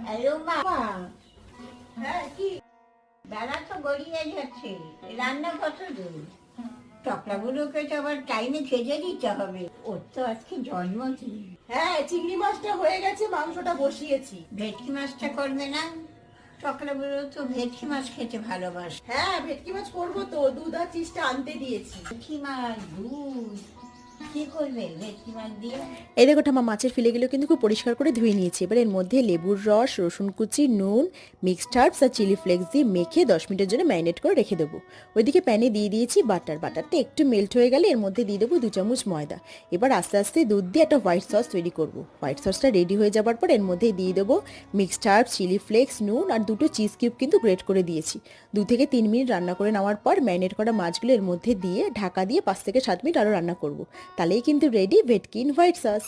বাবা। হ্যাঁ কি? বেলা তো গড়িয়ে যাচ্ছে। রান্না কত দূর? টকলাগুলোকে তো আবার টাইমে খেতে দিতে হবে। ওর তো আজকে জন্মদিন। হ্যাঁ চিংড়ি মাছটা হয়ে গেছে মাংসটা বসিয়েছি। ভেটকি মাছটা করবে না? তো ভেটকি মাছ খেতে ভালোবাসে। হ্যাঁ ভেটকি মাছ করব তো। দুধ আর চিজটা আনতে দিয়েছি। ভেটকি মাছ দুধ। এই দেখো ঠামা মাছের ফিলেগুলো কিন্তু খুব পরিষ্কার করে ধুয়ে নিয়েছি। এবার এর মধ্যে লেবুর রস, রসুন কুচি, নুন মিক্সড হার্বস আর চিলি ফ্লেক্স দিয়ে মেখে দশ মিনিটের জন্য ম্যারিনেট করে রেখে দেবো। ওইদিকে প্যানে দিয়ে দিয়েছি বাটার বাটারটা একটু মেল্ট হয়ে গেলে এর মধ্যে দিয়ে দেবো দু চামচ ময়দা। এবার আস্তে আস্তে দুধ দিয়ে একটা হোয়াইট সস তৈরি করব। হোয়াইট সসটা রেডি হয়ে যাবার পর এর মধ্যে দিয়ে দেবো মিক্সড হার্বস চিলি ফ্লেক্স নুন আর দুটো চিজ কিউব কিন্তু গ্রেট করে দিয়েছি। দু থেকে তিন মিনিট রান্না করে নেওয়ার পর ম্যারিনেট করা মাছগুলো এর মধ্যে দিয়ে ঢাকা দিয়ে পাঁচ থেকে সাত মিনিট আরও রান্না করব। তাহলেই কিন্তু রেডি ভেটকিন হোয়াইট সস